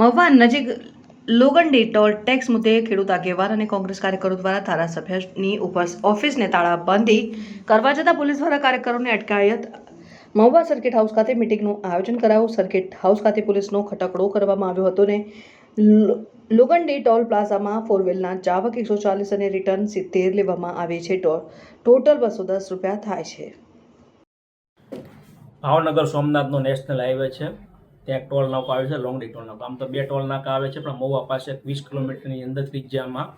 મહુવા નજીક લોગંડી toll tax મુદ્દે ખેડૂત આગેવાન અને કોંગ્રેસ કાર્યકરો દ્વારા ધારાસભ્યની ઓફિસને તાળાબંધી કરવા જતાં પોલીસ દ્વારા કાર્યકરોને અટકાયત. મહુવા સર્કિટ હાઉસ ખાતે મિટિંગનું આયોજન કરાયું. સર્કિટ હાઉસ ખાતે પોલીસનો ખટકડો કરવામાં આવ્યો હતો ને લોગંડી ટોલ પ્લાઝામાં ફોર વ્હીલના ચાવક એકસો ચાલીસ અને રિટર્ન સિત્તેર લેવામાં આવે છે. ટોલ ટોટલ બસો દસ રૂપિયા થાય છે. ભાવનગર સોમનાથનો નેશનલ હાઈવે છે. ત્યાં ટોલ નાકો આવે છે લોંગડી ટોલ નાકો. આમ તો બે ટોલ નાકા આવે છે, પણ મહુવા પાસે વીસ કિલોમીટરની અંદર ત્રિજ્યામાં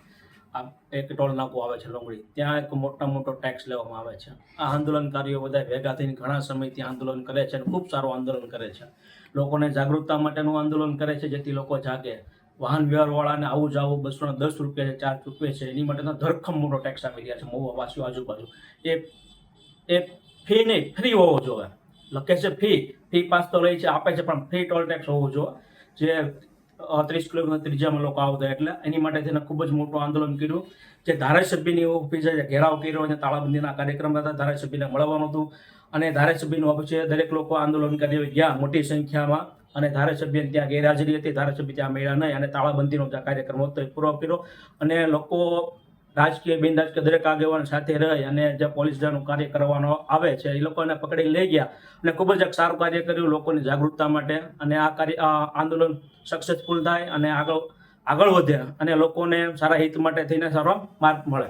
આ એક ટોલ નાકો આવે છે લોંગડી ત્યાં એક મોટા મોટો ટેક્સ લેવામાં આવે છે. આ આંદોલનકારીઓ બધા ભેગા થઈને ઘણા સમયથી આંદોલન કરે છે અને ખૂબ સારું આંદોલન કરે છે. લોકોને જાગૃતતા માટેનું આંદોલન કરે છે, જેથી લોકો જાગે. વાહન વ્યવહારવાળાને આવું જાવું બસોના દસ રૂપિયા ચાર્જ ચૂકવે છે, એની માટેનો ધરખમ મોટો ટેક્સ આપી રહ્યા છે, મહુવા વાસીઓ આજુબાજુ. એ એ ફી નહીં ફ્રી હોવો જોઈએ. લખે છે ફી ફી પાસ તો રહી છે, આપે છે, પણ ફ્રી ટોલ ટેક્સ હોવો જોઈએ. જે ત્રીસ કિલોમીટર ત્રીજામાં લોકો આવતા એટલે એની માટે તેને ખૂબ જ મોટું આંદોલન કર્યું. જે ધારાસભ્યની ઓફિસે ઘેરાવ કર્યો અને તાળાબંધીના કાર્યક્રમ હતા, ધારાસભ્યને મળવાનું હતું. અને ધારાસભ્યનું ઓફિસે દરેક લોકો આંદોલન કરી ગયા, મોટી સંખ્યામાં. અને ધારાસભ્ય ત્યાં ગેરહાજરી હતી, ધારાસભ્ય ત્યાં મળ્યા નહીં અને તાળાબંધીનો જે કાર્યક્રમ હતો, એ પૂરો કર્યો. અને લોકો રાજકીય બિન રાજકીય દરેક આગેવાન સાથે રહી અને જે પોલીસ દળનું કાર્ય કરવાનો આવે છે, એ લોકોને પકડી લઈ ગયા અને ખૂબ જ એક સારું કાર્ય કર્યું લોકોની જાગૃતતા માટે અને આ કાર્ય આંદોલન સક્સેસફુલ થાય અને આગળ આગળ વધે અને લોકોને સારા હિત માટે થઈને સારો માર્ગ મળે.